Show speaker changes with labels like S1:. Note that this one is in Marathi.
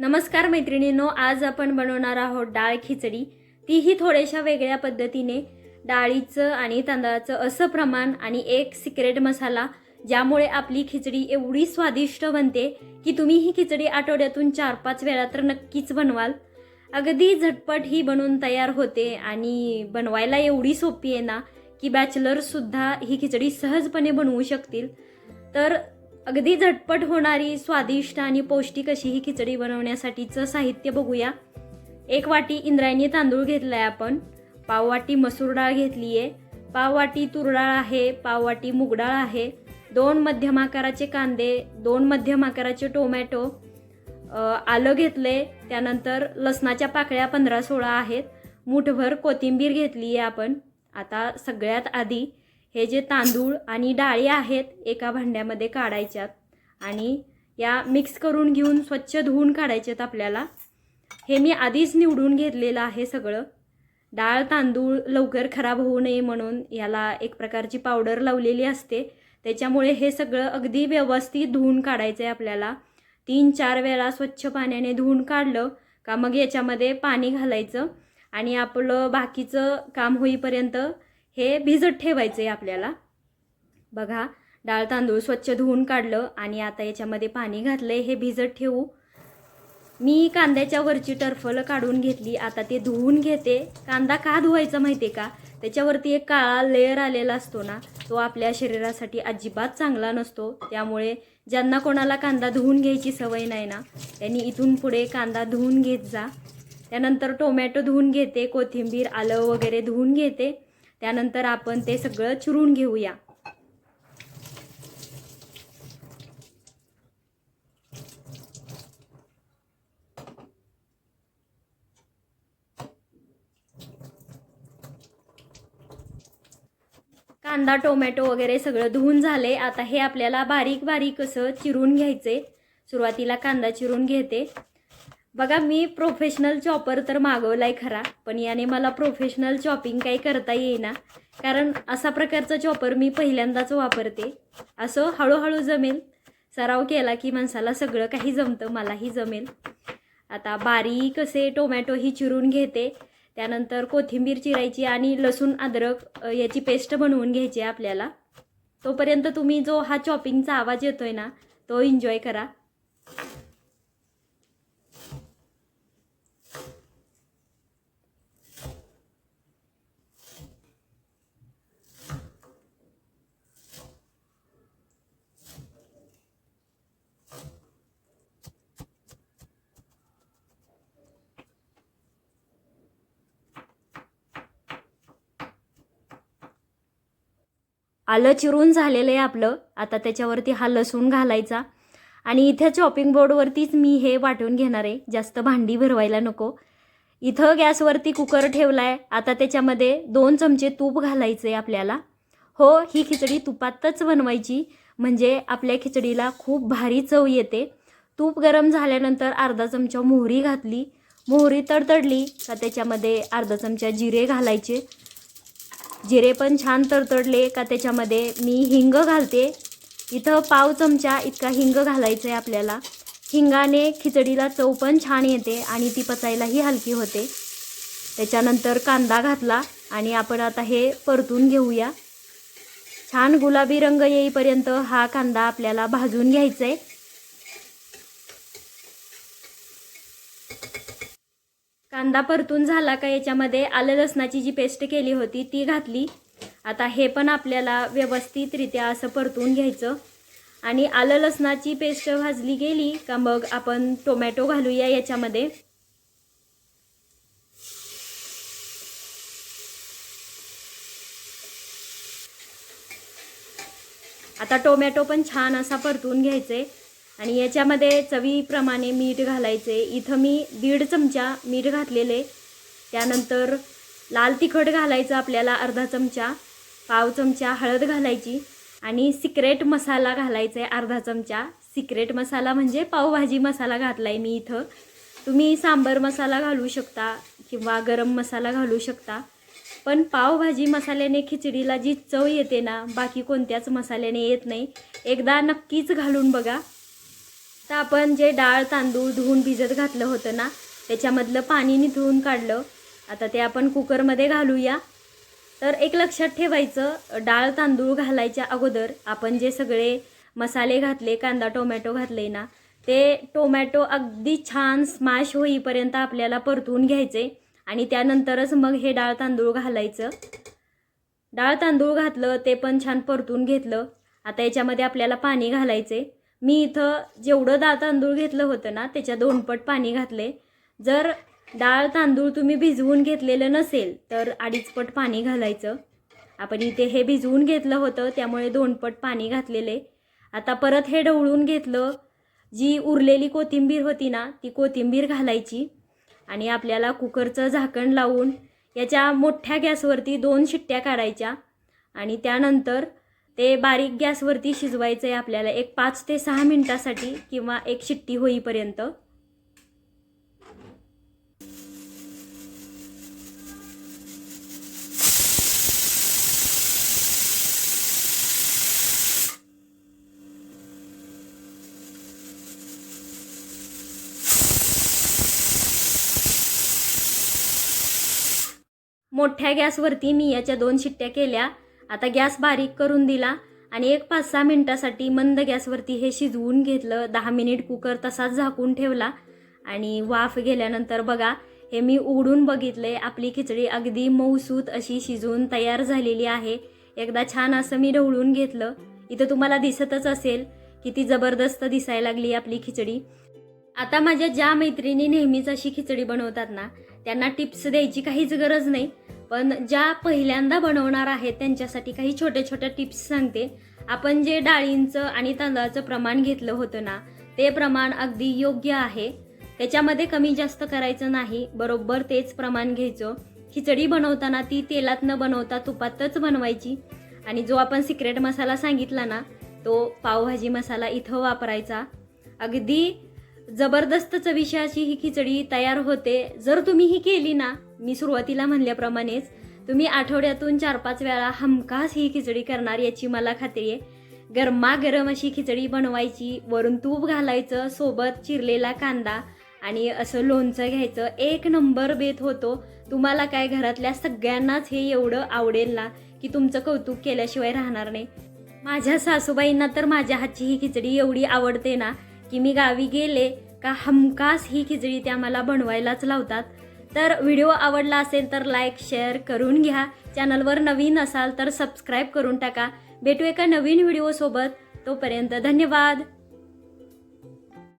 S1: नमस्कार मैत्रिणींनो आज आपण बनवणार आहोत डाळ खिचडी. तीही थोड्याशा वेगळ्या पद्धतीने डाळीचं आणि तांदळाचं असं प्रमाण आणि एक सिक्रेट मसाला ज्यामुळे आपली खिचडी एवढी स्वादिष्ट बनते की तुम्ही ही खिचडी आठवड्यातून चार पाच वेळा तर नक्कीच बनवाल. अगदी झटपट ही बनवून तयार होते आणि बनवायला एवढी सोपी आहे ना की बॅचलरसुद्धा ही खिचडी सहजपणे बनवू शकतील. तर अगदी झटपट होणारी स्वादिष्ट आणि पौष्टिक अशी ही खिचडी बनवण्यासाठीचं साहित्य बघूया. एक वाटी इंद्रायणी तांदूळ घेतला आहे आपण पाववाटी मसूर डाळ घेतली आहे पाववाटी तुरडाळ तूर डाळ आहे पाववाटी मूग डाळ आहे. दोन मध्यम आकाराचे कांदे दोन मध्यम आकाराचे टोमॅटो आलं घेतले त्यानंतर लसणाच्या पाकळ्या पंधरा सोळा आहेत. मुठभर कोथिंबीर घेतली आहे आपण. आता सगळ्यात आधी हे जे तांदूळ आणि डाळी आहेत एका भांड्यामध्ये काढायच्यात आणि या मिक्स करून घेऊन स्वच्छ धुवून काढायच्यात आपल्याला. हे मी आधीच निवडून घेतलेलं आहे सगळं. डाळ तांदूळ लवकर खराब होऊ नये म्हणून याला एक प्रकारची पावडर लावलेली असते. त्याच्यामुळे हे सगळं अगदी व्यवस्थित धुवून काढायचं आहे आपल्याला. तीन चार वेळा स्वच्छ पाण्याने धुवून काढलं का मग याच्यामध्ये पाणी घालायचं आणि आपलं बाकीचं काम होईपर्यंत हे भिजत ठेवायचं आहे आपल्याला. बघा डाळ तांदूळ स्वच्छ धुवून काढलं आणि आता याच्यामध्ये पाणी घातलं आहे हे भिजत ठेवू. मी कांद्याच्या वरची टरफलं काढून घेतली आता ते धुवून घेते. कांदा का धुवायचा माहिती आहे का? त्याच्यावरती एक काळा लेअर आलेला असतो ना तो आपल्या शरीरासाठी अजिबात चांगला नसतो. त्यामुळे ज्यांना कोणाला कांदा धुवून घ्यायची सवय नाही ना त्यांनी इथून पुढे कांदा धुवून घेत जा. त्यानंतर टोमॅटो धुवून घेते कोथिंबीर आलं वगैरे धुवून घेते. त्यानंतर आपण ते सगळं चुरून घेऊया. कांदा टोमॅटो वगैरे सगळं धुवून झाले. आता हे आपल्याला बारीक बारीक असं चिरून घ्यायचे सुरुवातीला कांदा चिरून घेते. बघा मी प्रोफेशनल चॉपर तर मागवलाय खरा पण याने मला प्रोफेशनल चॉपिंग काही करता येईना. कारण असा प्रकारचा चॉपर मी पहिल्यांदाच वापरते. असं हळूहळू जमेल. सराव केला की माणसाला सगळं काही जमतं मलाही जमेल. आता बारीक असे टोमॅटो ही चिरून घेते. त्यानंतर कोथिंबीर चिरायची आणि लसूण अद्रक याची पेस्ट बनवून घ्यायची आहे आपल्याला. तोपर्यंत तुम्ही जो हा चॉपिंगचा आवाज येतोय ना तो एन्जॉय करा. आलं चिरून झालेलं आहे आपलं. आता त्याच्यावरती हा लसूण घालायचा. आणि इथे चॉपिंग बोर्डवरतीच मी हे वाटून घेणार आहे. जास्त भांडी भरवायला नको. इथं गॅसवरती कुकर ठेवला आहे आता त्याच्यामध्ये दोन चमचे तूप घालायचे आपल्याला. हो ही खिचडी तुपातच बनवायची. म्हणजे आपल्या खिचडीला खूप भारी चव येते. तूप गरम झाल्यानंतर अर्धा चमचा मोहरी घातली. मोहरी तडतडली का त्याच्यामध्ये अर्धा चमचा जिरे घालायचे. जिरे पण छान तडतडले का त्याच्यामध्ये मी हिंग घालते. इथं पाव चमचा इतका हिंग घालायचं आहे आपल्याला. हिंगाने खिचडीला चव पण छान येते आणि ती पचायलाही हलकी होते. त्याच्यानंतर कांदा घातला आणि आपण आता हे परतून घेऊया. छान गुलाबी रंग येईपर्यंत हा कांदा आपल्याला भाजून घ्यायचा आहे कांदा परतून झाला का याच्यामध्ये आलं लसणाची जी पेस्ट केली होती ती घातली. आता हे पण आपल्याला व्यवस्थितरित्या असं परतून घ्यायचं. आणि आलं लसणाची पेस्ट भाजली गेली का मग आपण टोमॅटो घालूया याच्यामध्ये. आता टोमॅटो पण छान असा परतून घ्यायचे आणि याच्यामध्ये चवीप्रमाणे मीठ घालायचे. इथं मी दीड चमचा मीठ घातलेले. त्यानंतर लाल तिखट घालायचं आपल्याला अर्धा चमचा. पाव चमचा हळद घालायची. आणि सिक्रेट मसाला घालायचा आहे अर्धा चमचा. सिक्रेट मसाला म्हणजे पावभाजी मसाला घातला आहे मी इथं. तुम्ही सांबर मसाला घालू शकता किंवा गरम मसाला घालू शकता. पण पावभाजी मसाल्याने खिचडीला जी चव येते ना बाकी कोणत्याच मसाल्याने येत नाही. एकदा नक्कीच घालून बघा. तर आपण जे डाळ तांदूळ धुवून भिजत घातलं होतं ना त्याच्यामधलं पाणी निथळून काढलं. आता ते आपण कुकरमध्ये घालूया. तर एक लक्षात ठेवायचं डाळ तांदूळ घालायच्या अगोदर आपण जे सगळे मसाले घातले कांदा टोमॅटो घातले ना ते टोमॅटो अगदी छान स्मॅश होईपर्यंत आपल्याला परतून घ्यायचे आणि त्यानंतरच मग हे डाळ तांदूळ घालायचं. डाळ तांदूळ घातलं ते पण छान परतून घेतलं. आता याच्यामध्ये आपल्याला पाणी घालायचे मी इथं जेवढं डाळ तांदूळ घेतलं होतं ना त्याच्या दोनपट पाणी घातले. जर डाळ तांदूळ तुम्ही भिजवून घेतलेलं नसेल तर अडीचपट पाणी घालायचं. आपण इथे हे भिजवून घेतलं होतं त्यामुळे दोनपट पाणी घातलेले. आता परत हे ढवळून घेतलं जी उरलेली कोथिंबीर होती ना ती कोथिंबीर घालायची आणि आपल्याला कुकरचं झाकण लावून याच्या मोठ्या गॅसवरती दोन शिट्ट्या काढायच्या आणि त्यानंतर ते बारीक गॅसवरती शिजवायचं आहे आपल्याला एक पाच ते सहा मिनटासाठी किंवा एक शिट्टी होईपर्यंत. मोठ्या गॅसवरती मी याच्या दोन शिट्ट्या केल्या. आता गॅस बारीक करून दिला आणि एक पाच सहा मिनटासाठी मंद गॅसवरती हे शिजवून घेतलं. दहा मिनिट कुकर तसाच झाकून ठेवला. आणि वाफ गेल्यानंतर बघा हे मी उघडून बघितले आपली खिचडी अगदी मऊसूत अशी शिजवून तयार झालेली आहे. एकदा छान असं मी ढवळून घेतलं. इथं तुम्हाला दिसतच असेल किती जबरदस्त दिसायला लागली आपली खिचडी. आता माझ्या ज्या मैत्रिणी नेहमीच अशी खिचडी बनवतात ना त्यांना टिप्स द्यायची काहीच गरज नाही. पण ज्या पहिल्यांदा बनवणार आहेत त्यांच्यासाठी काही छोट्या छोट्या टिप्स सांगते. आपण जे डाळींचं आणि तांदळाचं प्रमाण घेतलं होतं ना ते प्रमाण अगदी योग्य आहे. त्याच्यामध्ये कमी जास्त करायचं नाही बरोबर तेच प्रमाण घ्यायचं. खिचडी बनवताना ती तेलात न बनवता तुपातच बनवायची. आणि जो आपण सिक्रेट मसाला सांगितला ना तो पावभाजी मसाला इथं वापरायचा. अगदी जबरदस्त चविशाची ही खिचडी तयार होते. जर तुम्ही ही केली ना मी सुरुवातीला म्हणल्याप्रमाणेच तुम्ही आठवड्यातून चार पाच वेळा हमखास ही खिचडी करणार याची मला खात्री आहे. गरमागरम अशी खिचडी बनवायची वरून तूप घालायचं सोबत चिरलेला कांदा आणि असं लोणचं घ्यायचं एक नंबर बेत होतो. तुम्हाला काय घरातल्या सगळ्यांनाच हे एवढं आवडेल ना की तुमचं कौतुक केल्याशिवाय राहणार नाही. माझ्या सासूबाईंना तर माझ्या हातची ही खिचडी एवढी आवडते ना की मी गावी गेले का हमखास ही खिचडी त्या मला बनवायलाच लावतात. तर व्हिडिओ आवडला असेल तर लाईक शेअर करून घ्या. चॅनलवर नवीन असाल तर सबस्क्राईब करून टाका. भेटू एका नवीन व्हिडिओसोबत. तोपर्यंत धन्यवाद.